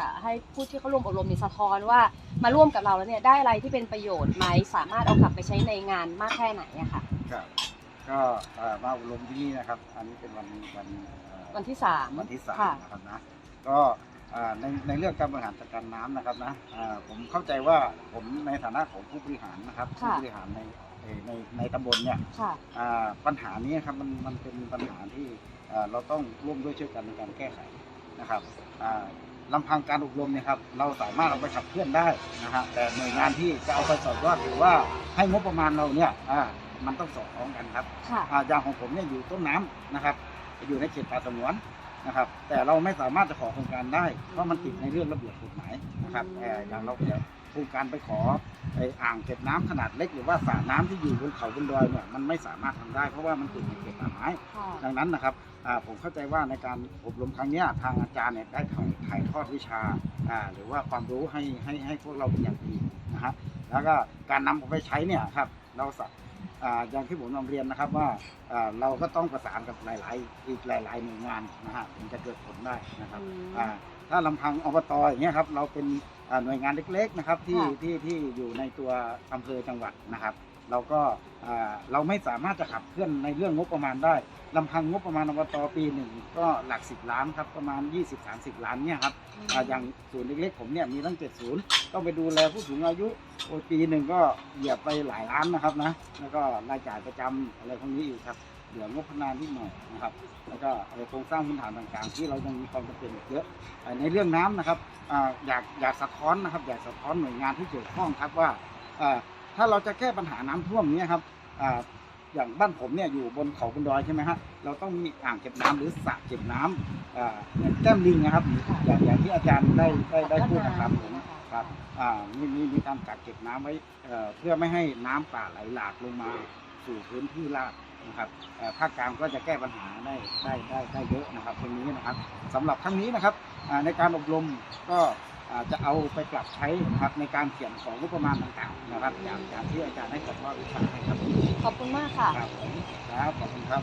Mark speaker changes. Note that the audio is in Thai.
Speaker 1: อะให้ผู้ที่เขาร่วมอบรมเนี่ยสะท้อนว่ามาร่วมกับเราแล้วเนี่ยได้อะไรที่เป็นประโยชน์ไหมสามารถเอากลับไปใช้ในงานมากแค่ไหนอะค่ะ
Speaker 2: ครับก็เอ่อมาอบรมที่นี่นะครับ อันนี้เป็นวันวันเอ่อ
Speaker 1: วันที่สาม
Speaker 2: วันที่สาม
Speaker 1: ค่ะ
Speaker 2: นะครับนะก็อ่าในในเรื่องการบริหารจัดการน้ำนะครับนะอ่าผมเข้าใจว่าผมในฐานะของผู้บริหารนะครับผู้บริหารในเอ่อในในตำบลเนี่ย
Speaker 1: ค่ะ
Speaker 2: อ่าปัญหานี้ครับมันมันเป็นปัญหาที่อ่าเราต้องร่วมด้วยช่วยกันในการแก้ไขนะครับอ่า ลำพังการอบรมเนี่ยครับเราสามารถเอาไปขับเคลื่อนได้นะฮะแต่หน่วยงานที่จะเอาไปสอดยอดหรือว่าให้งบประมาณเราเนี่ยอ่ามันต้องสอดคล้องกันครับ
Speaker 1: ค่ะ
Speaker 2: อ่าอย่างของผมเนี่ยอยู่ต้นน้ำนะครับ อยู่ในเขตป่าสงวนนะครับ แต่เราไม่สามารถจะขอโครงการได้เพราะมันติดในเรื่องระเบียบกฎหมายนะครับ
Speaker 1: อืม
Speaker 2: แต่อย่างเราเนี่ย โครงการไปขอไอ้อ่างเก็บน้ำขนาดเล็กหรือว่าสระน้ำที่อยู่บนเขาบนดอยเนี่ยมันไม่สามารถทำได้เพราะว่ามันติดในเขตป่าไม้
Speaker 1: ค่ะ
Speaker 2: ดังนั้นนะครับอ่าผมเข้าใจว่าในการอบรมครั้งเนี้ยทางอาจารย์เนี่ยได้ถ่ายถ่ายทอดวิชาอ่าหรือว่าความรู้ให้ให้ให้พวกเราเป็นอย่างดีนะฮะแล้วก็การนำเอาไปใช้เนี่ยครับเราสะ อ่าอย่างที่ผมนำเรียนนะครับว่าอ่าเราก็ต้องประสานกับหลาย ๆ อีกหลาย ๆ หน่วยงานนะฮะถึงจะเกิดผลได้นะครับ
Speaker 1: อืม
Speaker 2: อ่าถ้าลำพังอบตอย่างเงี้ยครับเราเป็นอ่าหน่วยงานเล็ก ๆ นะครับที่
Speaker 1: ค่ะ
Speaker 2: ที่ที่อยู่ในตัวอำเภอจังหวัดนะครับ เราก็อ่าเราไม่สามารถจะขับเคลื่อนในเรื่องงบประมาณได้ลำพังงบประมาณอบตปีหนึ่งก็หลักสิบล้านครับประมาณ 20-30 ล้านเนี่ยครับอ่าอย่างศูนย์เล็กๆผมเนี่ยมีตั้งเจ็ดศูนย์ต้องไปดูแลผู้สูงอายุ โอ้ปีหนึ่งก็เหยียบไปหลายล้านนะครับนะ แล้วก็รายจ่ายประจำอะไรพวกนี้อีกครับ เหลืองบพนานิดหน่อยนะครับ แล้วก็อะไรโครงสร้างพื้นฐานต่างๆ ที่เรายังมีความจำเป็นเยอะ ในเรื่องน้ำนะครับอยากอยากสะท้อนนะครับ อยากสะท้อนหน่วยงานที่เกี่ยวข้องครับว่าถ้าเราจะแก้ปัญหาน้ำท่วมนี้ครับอย่างบ้านผมเนี่ยอยู่บนเขาบนดอยใช่ไหมฮะ เราต้องมีอ่างเก็บน้ำหรือสระเก็บน้ำอ่าแก้มลิงนะครับอย่างอย่างที่อาจารย์ได้ได้ได้พูดนะครับผม ครับอ่ามีมีมีการกักเก็บน้ำไว้เอ่อเพื่อไม่ให้น้ำป่าไหลหลากลงมาสู่พื้นที่ราบนะครับเอ่อภาคกลางก็จะแก้ปัญหาได้ได้ได้ได้เยอะนะครับตรงนี้นะครับสำหรับครั้งนี้นะครับอ่าในการอบรมก็อ่าจะเอาไปปรับใช้นะครับในการเขียนของงบประมาณต่างๆนะครับอย่างอย่างที่อาจารย์ได้จัดว่าวิชาให้ครับ
Speaker 1: ขอบคุณมากค่ะ
Speaker 2: ครับผมครับขอบคุณครับ